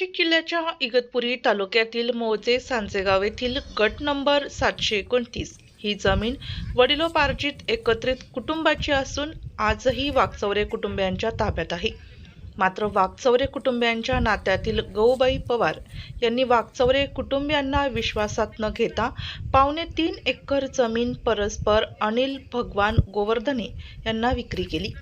नाशिक जिल्ह्याच्या इगतपुरी तालुक्यातील मोजे सांजेगाव येथील गट नंबर सातशे एकोणतीस ही जमीन वडिलोपार्जित एकत्रित कुटुंबाची असून आजही वाघचौरे कुटुंबियांच्या ताब्यात आहे. मात्र वाघचौरे कुटुंबियांच्या नात्यातील गौबाई पवार यांनी वाघचौरे कुटुंबियांना विश्वासात न घेता पावणे तीन एकर जमीन परस्पर अनिल भगवान गोवर्धने यांना विक्री केली.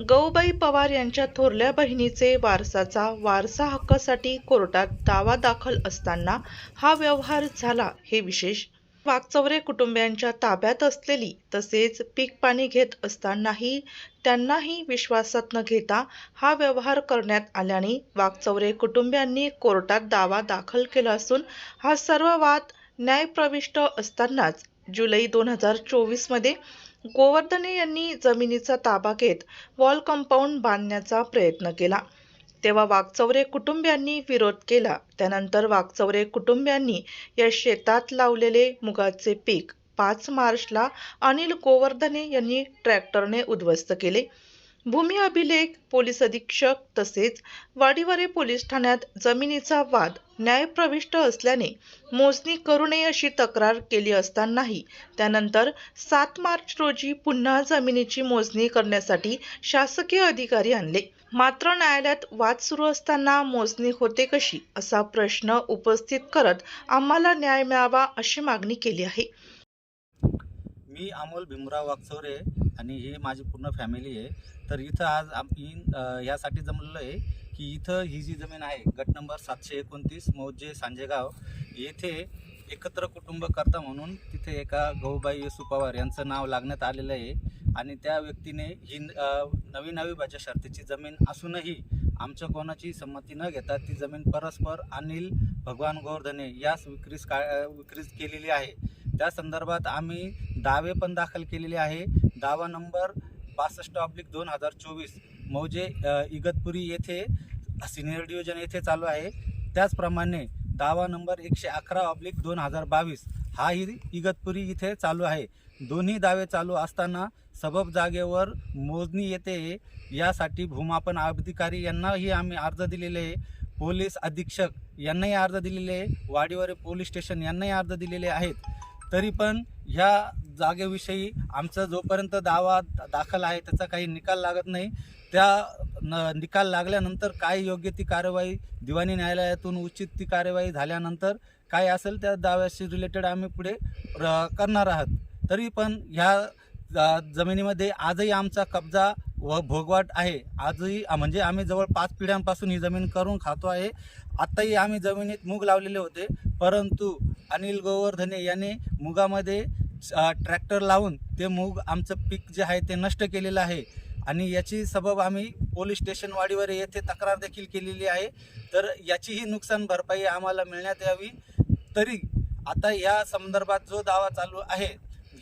गौबाई पवार यांच्या थोरल्या बहिणीचे वारसाचा वारसा हक्कासाठी कोर्टात दावा दाखल असताना हा व्यवहार झाला हे विशेष. वाकचौरे कुटुंबियांच्या ताब्यात असलेली तसेच पीक पाणी घेत असतानाही त्यांनाही विश्वासात न घेता हा व्यवहार करण्यात आल्याने वाकचौरे कुटुंबियांनी कोर्टात दावा दाखल केला असून हा सर्व वाद न्यायप्रविष्ट असतानाच जुलै दोन हजार चोवीसमध्ये गोवर्धने यांनी जमिनीचा ताबा घेत वॉल कंपाऊंड बांधण्याचा प्रयत्न केला. तेव्हा वाघचौरे कुटुंबियांनी विरोध केला. त्यानंतर वाघचौरे कुटुंबियांनी या शेतात लावलेले मुगाचे पीक पाच मार्चला अनिल गोवर्धने यांनी ट्रॅक्टरने उद्ध्वस्त केले. भूमी अभिलेख पोलीस अधीक्षक तसेच वाडीवारे पोलीस ठाण्यात जमिनीचा वाद न्यायप्रविष्ट असल्याने मोजणी करू नये अशी तक्रार केली असतानाही त्यानंतर सात मार्च रोजी पुन्हा जमिनीची मोजणी करण्यासाठी शासकीय अधिकारी आणले. मात्र न्यायालयात वाद सुरू असताना मोजणी होते कशी असा प्रश्न उपस्थित करत आम्हाला न्याय मिळावा अशी मागणी केली आहे. मी अमोल भीमराव वाकचोरे आणि हे माझी पूर्ण फॅमिली आहे. तर इथं आज आम्ही यासाठी जमलेलो आहे की इथं ही जी जमीन आहे गट नंबर सातशे एकोणतीस मौजे सांजेगाव येथे एकत्र कुटुंब करता म्हणून तिथे एका गहूबाई येसू पवार यांचं नाव लागण्यात आलेलं आहे. आणि त्या व्यक्तीने ही नवी नवी अविभाज्य शर्तीची जमीन असूनही आमच्या कोणाची संमती न घेता ती जमीन परस्पर अनिल भगवान गोवर्धने यास विक्रीस का विक्रीस केलेली आहे. त्या संदर्भात आम्ही दावे पण दाखल केलेले आहे. दावा नंबर बासष्ट ऑब्लिक दोन हजार चोवीस. मौजे इगतपुरी येथे सिनियर डिव्हिजन येथे चालू आहे. त्याचप्रमाणे दावा नंबर एकशे अकरा ऑब्लिक दोन हजार बावीस. हाही इगतपुरी इथे चालू आहे. दोन्ही दावे चालू असताना सबब जागेवर मोजणी येते. यासाठी भूमापन अधिकारी यांनाही आम्ही अर्ज दिलेले आहे. पोलीस अधीक्षक यांनाही अर्ज दिलेले आहे. पोलीस स्टेशन यांनाही अर्ज दिलेले आहेत. तरी पण ह्या जागेविषयी आमचा जोपर्यंत दावा दाखल आहे त्याचा काही निकाल लागत नाही. त्या न निकाल लागल्यानंतर काय योग्य ती कार्यवाही दिवाणी न्यायालयातून उचित ती कार्यवाही झाल्यानंतर काय असेल त्या दाव्याशी रिलेटेड आम्ही पुढे र- करणार आहात. तरी पण ह्या जमिनीमध्ये आजही आमचा कब्जा व भोगवाट आहे. आजही म्हणजे आम्ही जवळ पाच पिढ्यांपासून ही जमीन करून खातो आहे. आत्ताही आम्ही जमिनीत मूग लावलेले होते. परंतु अनिल गोवर्धने यांनी मुगामध्ये ट्रॅक्टर लावून ते मूग आमचं पीक जे आहे ते नष्ट केलेलं आहे. आणि याची सबब आम्ही पोलीस स्टेशनवाडीवर येथे तक्रार देखील केलेली आहे. तर याचीही नुकसान भरपाई आम्हाला मिळण्यात यावी. तरी आता या संदर्भात जो दावा चालू आहे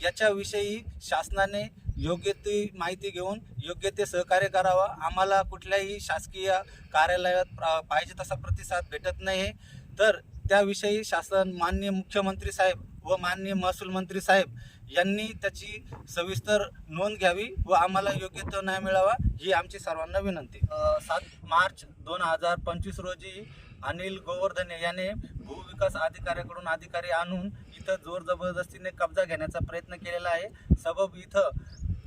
याच्याविषयी शासनाने योग्य ती माहिती घेऊन योग्य ते सहकार्य करावा. आम्हाला कुठल्याही शासकीय कार्यालयात पाहिजे तसा प्रतिसाद भेटत नाही. तर त्याविषयी शासन माननीय मुख्यमंत्री साहेब व माननीय महसूल मंत्री साहेब यांनी त्याची सविस्तर नोंद घ्यावी व आम्हाला योग्य तो न्याय मिळावा ही आमची सर्वांना विनंती. सात मार्च दोन हजार पंचवीस रोजी अनिल गोवर्धने याने भूविकास अधिकाऱ्याकडून अधिकारी आणून इथं जोर जबरदस्तीने कब्जा घेण्याचा प्रयत्न केलेला आहे. सबब इथं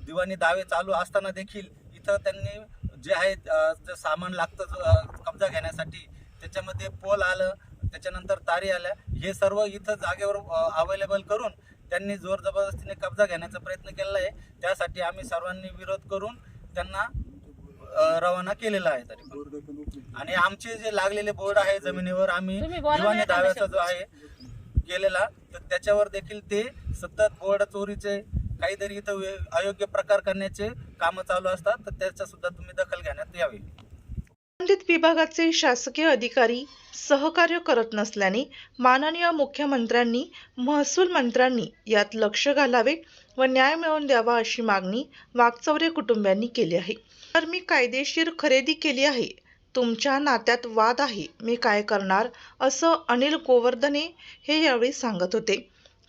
दिवाणी दावे चालू असताना देखील इथं त्यांनी जे आहे जे सामान लागतं कब्जा घेण्यासाठी त्याच्यामध्ये पोल आलं. त्याच्यानंतर तारी आल्या हे सर्व इथं जागेवर अवेलेबल करून त्यांनी जोर जबरदस्तीने कब्जा घेण्याचा प्रयत्न केलेला आहे त्यासाठी आम्ही सर्वांनी विरोध करून त्यांना रवाना केलेला आहे तरी. आणि आमचे जे लागलेले बोर्ड आहे जमिनीवर आम्ही दिवाणी दाव्याचा. जो आहे केलेला तर त्याच्यावर देखील ते सतत बोर्ड चोरीचे काहीतरी इथं अयोग्य प्रकार करण्याचे कामं चालू असतात तर त्याचा सुद्धा तुम्ही दखल घेण्यात यावी संबंधित विभागाचे शासकीय अधिकारी सहकार्य करत नसल्याने माननीय मुख्यमंत्र्यांनी महसूल मंत्र्यांनी यात लक्ष घालावे व न्याय मिळवून द्यावा अशी मागणी वाकचौरे कुटुंबियांनी केली आहे. तर मी कायदेशीर खरेदी केली आहे. तुमच्या नात्यात वाद आहे. मी काय करणार? असं अनिल गोवर्धने हे यावेळी सांगत होते.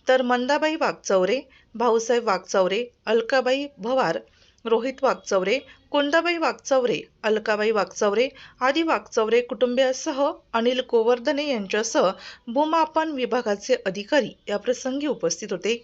तर मंदाबाई वागचौरे भाऊसाहेब वागचौरे अलकाबाई भवार रोहित वागचौरे कुंदाबाई वागचौरे अलकाबाई वागचौरे आदी वागचौरे कुटुंबियासह अनिल गोवर्धने यांच्यासह भूमापन विभागाचे अधिकारी याप्रसंगी उपस्थित होते.